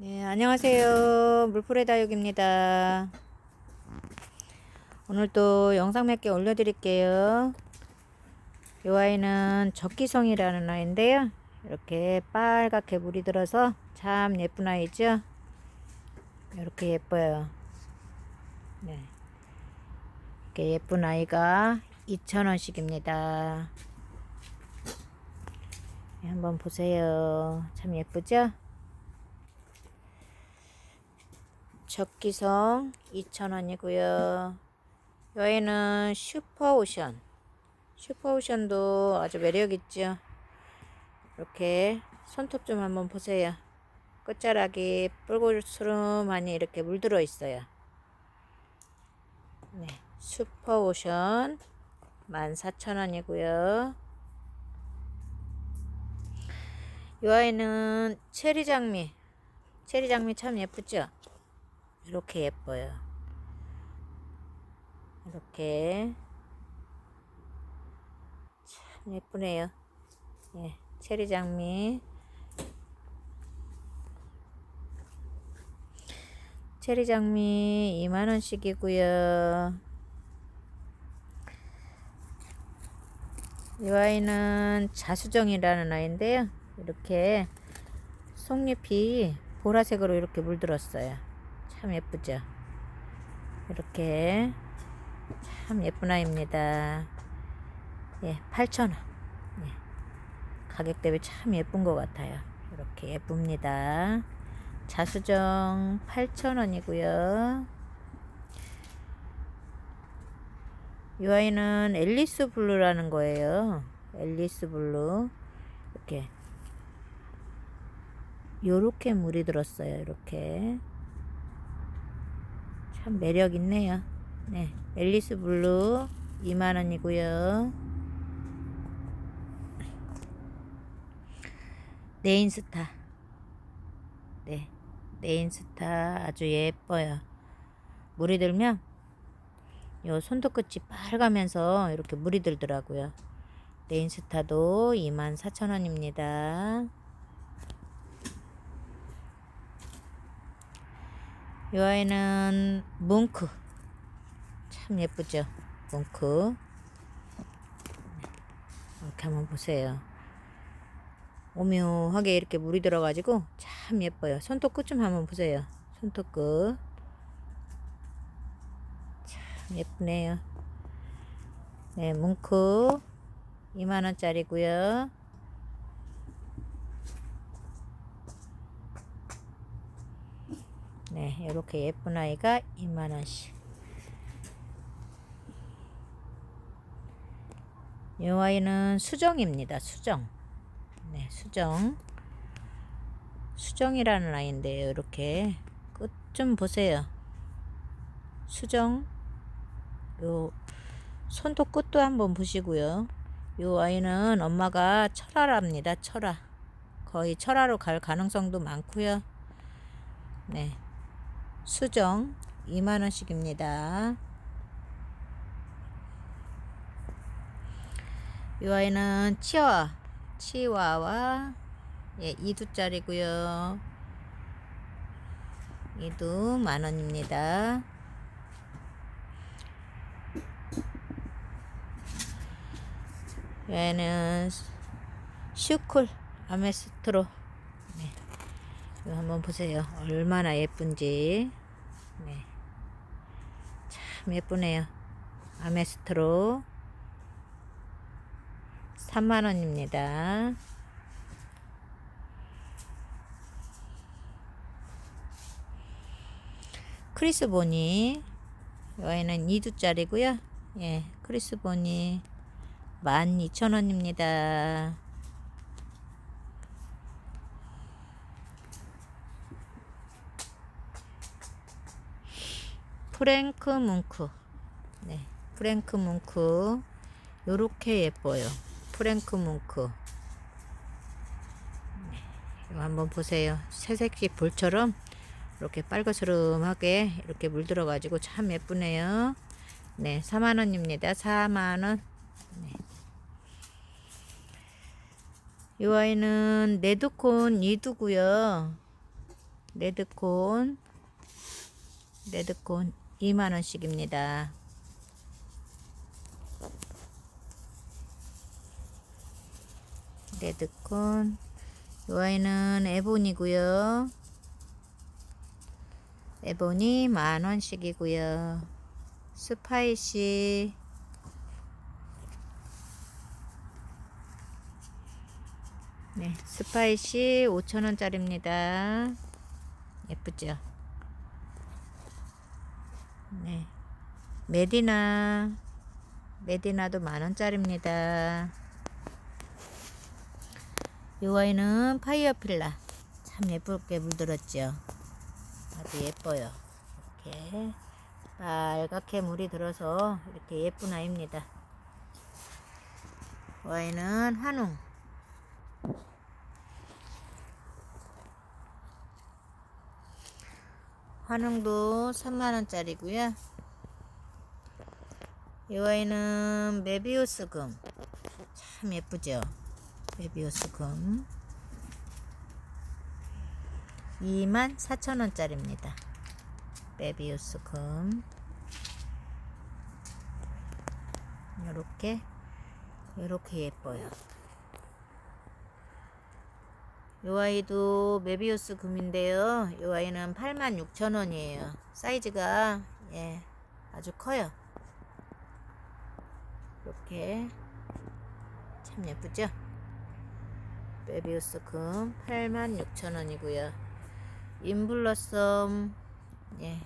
네, 안녕하세요. 물풀의 다육입니다. 오늘 또 영상 몇 개 올려드릴게요. 이 아이는 적기성이라는 아이인데요. 이렇게 빨갛게 물이 들어서 참 예쁜 아이죠. 이렇게 예뻐요. 네. 이렇게 예쁜 아이가 2,000원씩입니다. 네, 한번 보세요. 참 예쁘죠? 적기성 2,000원이고요. 여기는 슈퍼오션. 슈퍼오션도 아주 매력있죠. 이렇게 손톱 좀 한번 보세요. 끝자락이 뿔글스름하니 이렇게 물들어 있어요. 네, 슈퍼오션 14,000원이고요. 이 아이는 체리 장미. 체리 장미 참 예쁘죠? 이렇게 예뻐요. 이렇게 참 예쁘네요. 예, 체리 장미. 체리 장미 2만원씩이고요. 이 아이는 자수정이라는 아이인데요. 이렇게 속잎이 보라색으로 이렇게 물들었어요. 참 예쁘죠? 이렇게 참 예쁜 아이입니다. 예, 8,000원. 예, 가격 대비 참 예쁜 것 같아요. 이렇게 예쁩니다. 자수정 8,000원이고요. 이 아이는 앨리스 블루라는 거예요. 앨리스 블루. 이렇게 요렇게 물이 들었어요. 이렇게. 참 매력 있네요. 네. 앨리스 블루 2만원이고요. 네인스타. 네. 네인스타 아주 예뻐요. 물이 들면 요 손톱 끝이 빨가면서 이렇게 물이 들더라고요. 네인스타도 24,000원입니다. 이 아이는 뭉크. 참 예쁘죠? 뭉크. 이렇게 한번 보세요. 오묘하게 이렇게 물이 들어가지고 참 예뻐요. 손톱 끝 좀 한번 보세요. 손톱 끝. 참 예쁘네요. 네, 뭉크 2만원짜리고요. 네, 이렇게 예쁜 아이가 2만원씩. 이 아이는 수정입니다. 수정. 네, 수정. 수정이라는 아이인데요. 이렇게 끝 좀 보세요. 수정. 요 손톱 끝도 한번 보시고요. 요 아이는 엄마가 철화랍니다. 철화. 거의 철화로 갈 가능성도 많고요. 네. 수정 2만원씩입니다. 이 아이는 치와, 치와와 예, 2두짜리고요. 2두 만원입니다. 얘는 슈쿨 아메스트로 네. 한번 보세요. 얼마나 예쁜지. 네. 참 예쁘네요. 아메스트로 3만원입니다. 크리스보니 여기는 2두짜리고요. 예, 크리스보니 12,000원입니다. 프랭크 뭉크. 네, 프랭크 뭉크. 요렇게 예뻐요. 프랭크 뭉크. 네, 한번 보세요. 새색시 볼처럼 이렇게 빨그스름하게 이렇게 물들어 가지고 참 예쁘네요. 네, 4만 원입니다. 4만 원. 네. 이 아이는 네드콘 2두고요. 레드콘 레드콘 2만원씩입니다. 레드콘. 이 아이는 에본이고요. 에본이 만원씩이고요. 스파이시. 네, 스파이시 5천원짜리입니다. 예쁘죠? 네. 메디나. 메디나도 만원짜리입니다. 이 아이는 파이어필라. 참 예쁘게 물들었죠? 아주 예뻐요. 이렇게 빨갛게 물이 들어서 이렇게 예쁜 아이입니다. 이 아이는 한웅. 환웅도 3만원짜리고요 이 아이는 메비우스 금. 참 예쁘죠? 메비우스 금. 24,000원짜리입니다. 메비우스 금. 요렇게, 요렇게 예뻐요. 요 아이도 메비우스 금인데요. 요 아이는 86,000원이에요. 사이즈가 예, 아주 커요. 이렇게 참 예쁘죠? 메비우스 금 86,000원이고요. 인블러썸 예,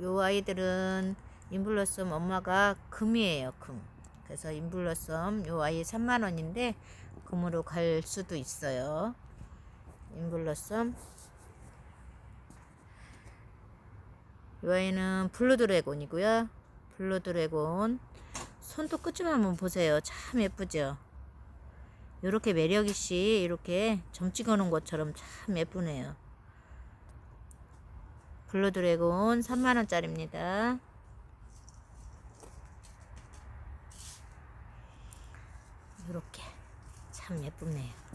요 아이들은 인블러썸 엄마가 금이에요, 금. 그래서 인블러썸 요 아이 3만 원인데 금으로 갈 수도 있어요. 인블러썸. 이 아이는 블루드래곤이고요. 블루드래곤. 손톱 끝좀 한번 보세요. 참 예쁘죠? 이렇게 매력이씨 이렇게 점 찍어 놓은 것처럼 참 예쁘네요. 블루드래곤 3만원짜리입니다. 이렇게. 참 예쁘네요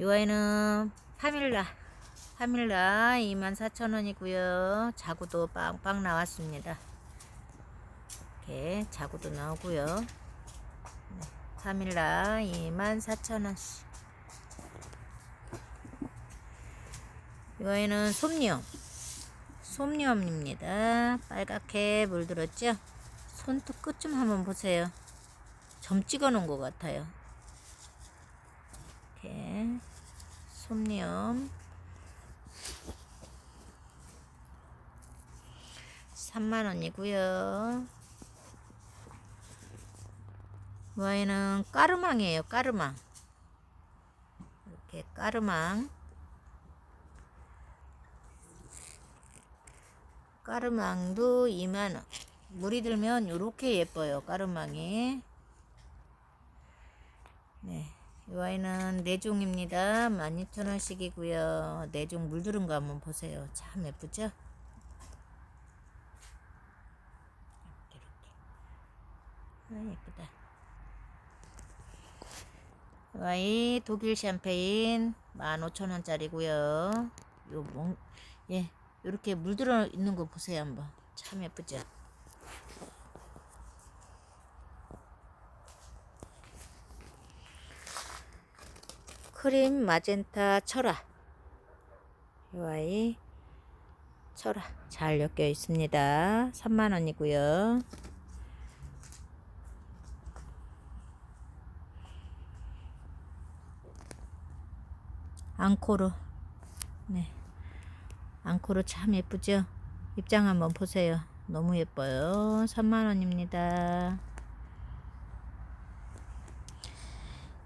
이 아이는 파밀라 파밀라 24,000원이고요. 자구도 빵빵 나왔습니다. 이렇게 자구도 나오고요. 네, 파밀라 24,000원씩 이 아이는 솜니엄 솜니엄입니다. 빨갛게 물들었죠? 손톱 끝 좀 한번 보세요. 점 찍어 놓은 것 같아요 이렇게. 솜니엄. 3만원이고요. 와인은 까르망이에요 까르망. 이렇게 까르망. 까르망도 2만원. 물이 들면 이렇게 예뻐요 까르망이. 네. 이 아이는 내종입니다. 12,000원씩이고요. 내종 물들은 거 한번 보세요. 참 예쁘죠? 이렇게. 아, 예쁘다. 이 아이 독일 샴페인 15,000원짜리고요. 요 몽, 예, 이렇게 물들어 있는 거 보세요 한번. 참 예쁘죠? 크림 마젠타 철화 이 아이 철화 잘 엮여 있습니다. 3만원이고요. 앙코르. 네. 앙코르 참 예쁘죠? 입장 한번 보세요. 너무 예뻐요. 3만원입니다.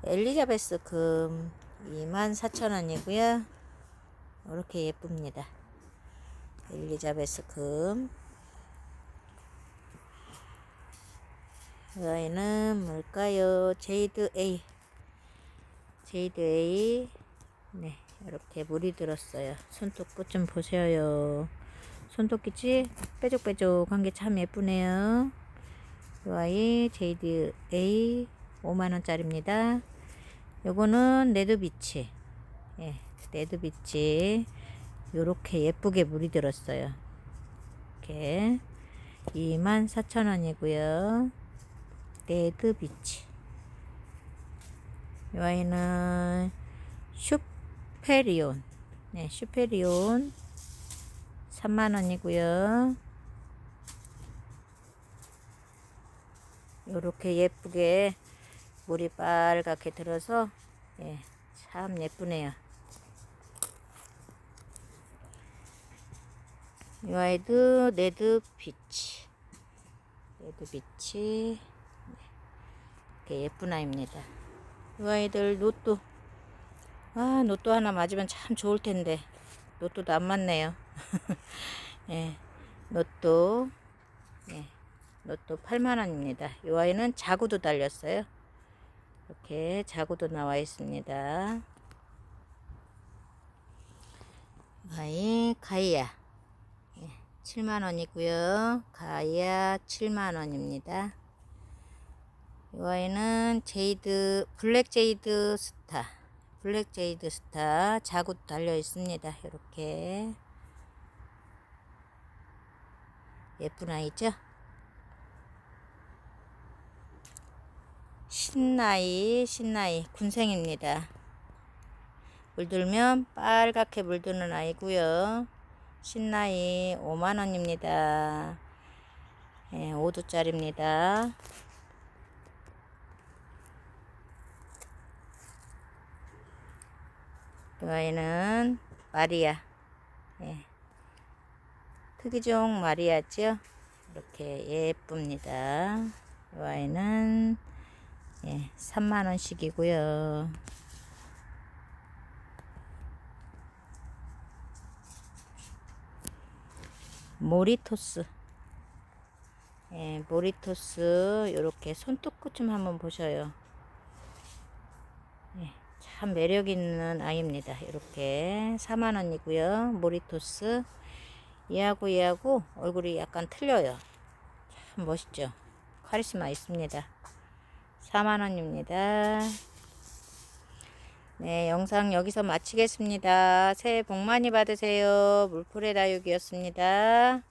엘리자베스 금 24,000원이고요. 이렇게 예쁩니다. 엘리자베스 금. 이 아이는 뭘까요? 제이드 A. 제이드 A. 네, 이렇게 물이 들었어요. 손톱 끝좀 보세요. 손톱 끝이 뾰족뾰족한 게 참 예쁘네요. 이 아이 제이드 A 5만원짜리입니다. 요거는 레드비치. 예, 레드비치. 요렇게 예쁘게 물이 들었어요. 이렇게 24,000원이고요. 레드 비치. 이 아이는 슈페리온. 네, 슈페리온 3만원이고요. 요렇게 예쁘게 물이 빨갛게 들어서 예, 참 예쁘네요. 이 아이도 레드 비치. 레드 비치. 네, 이렇게 예쁜 아이입니다. 이 아이들 노또. 아, 노또 하나 맞으면 참 좋을 텐데. 노또도 안 맞네요. 예, 노또. 예, 노또 8만 원입니다. 이 아이는 자구도 달렸어요. 이렇게 자구도 나와 있습니다. 아이 가이아 7만원이고요. 가이아 7만원입니다. 이 아이는 제이드 블랙 제이드 스타 블랙 제이드 스타 자구 달려 있습니다. 이렇게 예쁜 아이죠? 신나이 신나이 군생입니다. 물들면 빨갛게 물드는 아이고요. 신나이 5만원입니다. 예, 5두짜리입니다. 이 아이는 마리아. 예. 특이종 마리아죠. 이렇게 예쁩니다. 이 아이는 예, 3만원씩이고요. 모리토스. 예, 모리토스 요렇게 손톱끝 좀 한번 보셔요. 예, 참 매력 있는 아이입니다. 이렇게 4만 원이고요. 모리토스. 얘하고 얘하고 얼굴이 약간 틀려요. 참 멋있죠. 카리스마 있습니다. 4만 원입니다. 네, 영상 여기서 마치겠습니다. 새해 복 많이 받으세요. 물풀의 다육이었습니다.